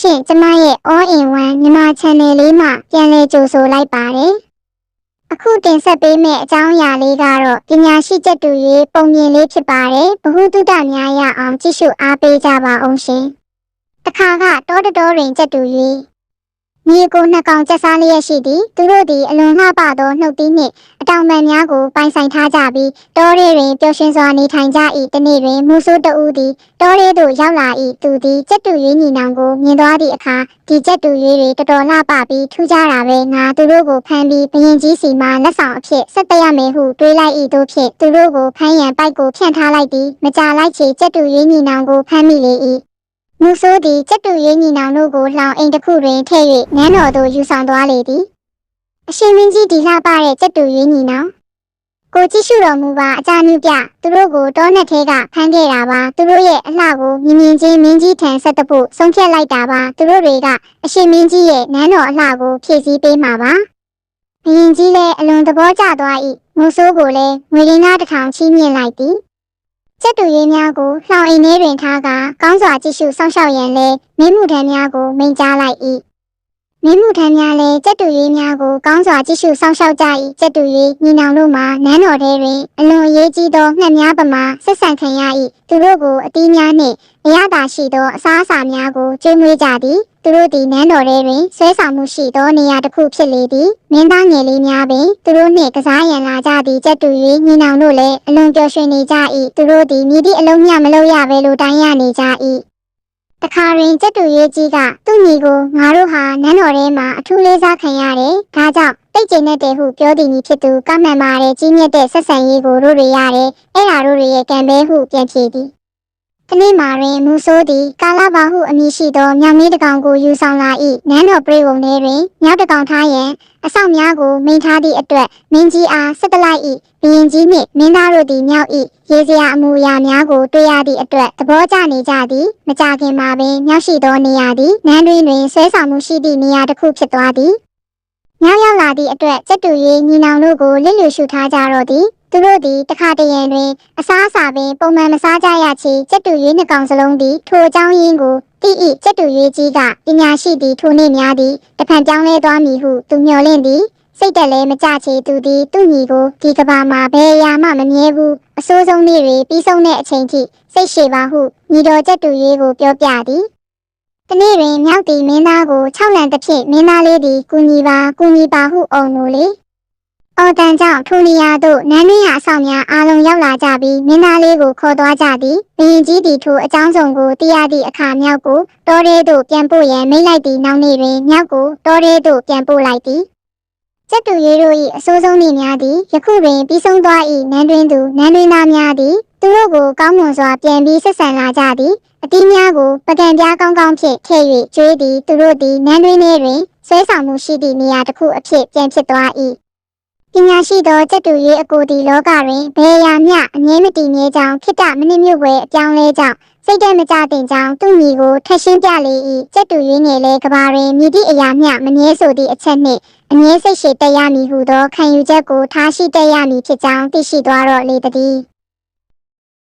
ရှင်ကျမရဲ့ all in one မြန်မာ channel လေးမှာပြန်လည်ကြိုဆိုလိုက်ပါတယ်အခုတင်ဆက်ပေးမယ့်အကြောင်းအရာလေးကတော့ပညာရှိချက်တူရေးပုံမြင်လေးဖြစ်ပါတယ်ဘ ഹു တုတများရအောင်ကြည့်ရှုအားပေးကြပါအောင်ရှင်တခါကတောတတော်တွင်ချက်တူရေး မြေကိုနှစ်ကောင်ကျက်စားလျက်ရှိသည်သူတို့သည်အလွန်လှပသောနှုတ်သီးနှင့်အတောင်ပံများကိုပိုင်ဆိုင်ထားကြပြီးတောထဲတွင်ပျော်ရွှင်စွာနေထိုင်ကြ၏တနေ့တွင်မူဆိုးတဦးသည်တောထဲသို့ရောက်လာ၏သူသည်ကျက်တူရွေးညီနောင်ကိုမြင်သွားသည့်အခါဒီကျက်တူရွေးတွေတော်တော်လှပပြီးထူးခြားတာပဲငါသူတို့ကိုဖမ်းပြီးဘရင်ကြီးစီမှလက်ဆောင်အဖြစ်ဆက်တရမယ်ဟုတွေးလိုက်၏တို့ဖြင့်သူတို့ကိုဖမ်းရန်ပိုက်ကိုဖြန့်ထားလိုက်သည်မကြလိုက်ချေကျက်တူရွေးညီနောင်ကိုဖမ်းမိလေ၏ မူဆိုးသည်ကျက်တူရွေးညီနောင်တို့ကိုလှောင်အိမ်တစ်ခုတွင်ထည့်၍နန်းတော်သို့ယူဆောင်သွားလေသည်အရှင်မင်းကြီးဒီလှပတဲ့ကျက်တူရွေးညီနောင်ကိုကြည့်ရှုတော်မူပါအကြမြပြသူတို့ကိုတောနဲ့ထဲကဖမ်းခဲ့တာပါသူတို့ရဲ့အလှကိုမြင်မြင်ချင်းမင်းကြီးထံဆက်တဖို့ဆုံးဖြတ်လိုက်တာပါသူတို့တွေကအရှင်မင်းကြီးရဲ့နန်းတော်အလှကိုဖြည့်ဆည်းပေးမှာပါဘုရင်ကြီးလည်းအလွန်သဘောကျသွား၏မုဆိုးကိုလည်းငွေရင်းသားတစ်ထောင်ချီးမြှင့်လိုက်သည် ကျက်တူရေးများကိုလှောင်အိမ်ထဲတွင်ထားကကောင်းစွာကြည့်ရှုစောင့်ရှောက်ရန်လဲမင်းမှုထမ်းများကိုမိန့်ကြားလိုက်၏ မင်းမှုထမ်းများလည်းကျက်တူရေးများကိုကောင်းစွာကြည့်ရှုစောင့်ရှောက်ကြ၏ကျက်တူရေးညီနောင်တို့မှာနန်းတော်ထဲတွင်အလွန်အရေးကြီးသောငှက်များပမာဆက်ဆံခံရ၏သူတို့ကိုအတီးများနှင့်အရသာရှိသောအစားအစာများကိုကျွေးမွေးကြသည်သူတို့သည်နန်းတော်ထဲတွင်ဆွဲဆောင်မှုရှိသောနေရာတစ်ခုဖြစ်လေသည်မင်းသားငယ်လေးများပင်သူတို့နှင့်ကစားရန်လာကြသည်ကျက်တူ၍ညီနောင်တို့လည်းအလွန်ပျော်ရွှင်နေကြ၏သူတို့သည်မြည်သည့်အလုံးမြမလုပ်ရဘဲလိုတိုင်းရနေကြ၏ တခါတွင်ကျက်တူရေးကြီးကသူ့ညီကိုငါတို့ဟာနန်းတော်ထဲမှာအထူးလေးစားခံရတယ်ဒါကြောင့်တိတ်ကျင်တဲ့တဲဟုပြောသည်မည်ဖြစ်သူကမှန်ပါတယ်ကြီးမြတ်တဲ့ဆက်ဆံရေးကိုတို့တွေရတယ်အဲ့ဓာတို့တွေရဲ့ကံပဲဟုပြန်ဖြေသည်တနေ့မှာတွင်မူဆိုးသည်ကာလဘာဟုအမည်ရှိသောမြောင်မီးတစ်ကောင်ကိုယူဆောင်လာ၏နန်းတော်ပြည်ုံထဲတွင်မြောက်တစ်ကောင်ထားရန်အဆောင်များကိုမိန်ထားသည့်အတွက်မင်းကြီးအားဆက်တလိုက်၏ ဘုရင်ကြီးနှင့်မင်းသားတို့သည်မြောက်၏ရေစရာအမူအရာများကိုတွေ့ရသည့်အတွက်သဘောကျနေကြသည်မကြခင်မှာပင်မြောက်ရှိသောနေရာသည်နန်းတွင်တွင်ဆွဲဆောင်မှုရှိသည့်နေရာတစ်ခုဖြစ်သွားသည်မြောက်ရောက်လာသည့်အတွက်ကျက်တူရေးညီနောင်တို့ကိုလစ်လျူရှုထားကြတော့သည်သူတို့သည်တခါတရံတွင်အစားအစာပင်ပုံမှန်မစားကြရချေကျက်တူရေးနှစ်ကောင်စလုံးသည်ထိုအကြောင်းရင်းကိုတိဤကျက်တူရေးကြီးကပညာရှိသည်ထိုနေ့များသည်တဖန်ပြောင်းလဲသွားမည်ဟုသူမျှော်လင့်သည် စိတ်တက်လဲမကြချေသူသည်သူ့ညီကိုဒီကဘာမှာဘယ်အရာမှမမြဲဘူးအဆိုးဆုံးနေ့တွေပြီးဆုံးတဲ့အချိန်ထိစိတ်ရှည်ပါဟုညီတော်ကျက်တူရေးကိုပြောပြသည်တနေ့တွင်မြောက်သည်မင်းသားကို၆လံတစ်ဖြင့်မင်းသားလေးသည်ကူညီပါကူညီပါဟုအုံလို့လေ။အော်တန်ကြောင့်ထိုနေရာသို့နန်းရင်းရအဆောင်များအားလုံးရောက်လာကြပြီးမင်းသားလေးကိုခေါ်သွားကြသည်။ဘရင်ကြီးသည်ထိုအကြောင်းစုံကိုသိရသည့်အခါမြောက်ကိုတောထဲသို့ပြန်ပို့ရန်မိန့်လိုက်သည့်နောက်နေ့တွင်မြောက်ကိုတောထဲသို့ပြန်ပို့လိုက်သည်။ ကျက်တူရေးတို့၏အဆိုးဆုံးနေ့များသည်ယခုတွင်ပြီးဆုံးသွား၏နန်းတွင်သူနန်းတွင်သားများသည်သူတို့ကိုကောင်းမွန်စွာပြန်ပြီးဆက်ဆံလာကြသည်အတီးများကိုပကံပြားကောင်းကောင်းဖြင့်ထည့်၍ကျွေးသည်သူတို့သည်နန်းတွင်းထဲတွင်ဆွဲဆောင်မှုရှိသည့်နေရာတစ်ခုအဖြစ်ပြန်ဖြစ်သွား၏ပညာရှိသောကျက်တူရေးအကိုဒီလောကတွင်ဘယ်အရာမျှအငြင်းမတည်မြဲကြောင်းခိတ္တမနစ်မြုပ်ဝဲအပြောင်းလဲကြောင်း စိတ်တမကြတင်ကြောင်းသူ့မိကိုထက်ရှင်းပြလေ၏ကျက်တူရေးငယ်လဲကဘာတွင်မြည်သည့်အရာမျှမမြဲဆိုသည့်အချက်နှင့်အငြင်းစိတ်ရှိတက်ရမည်ဟုသောခံယူချက်ကိုထားရှိတက်ရမည်ဖြစ်ကြောင်းသိရှိသွားတော့လေတည်း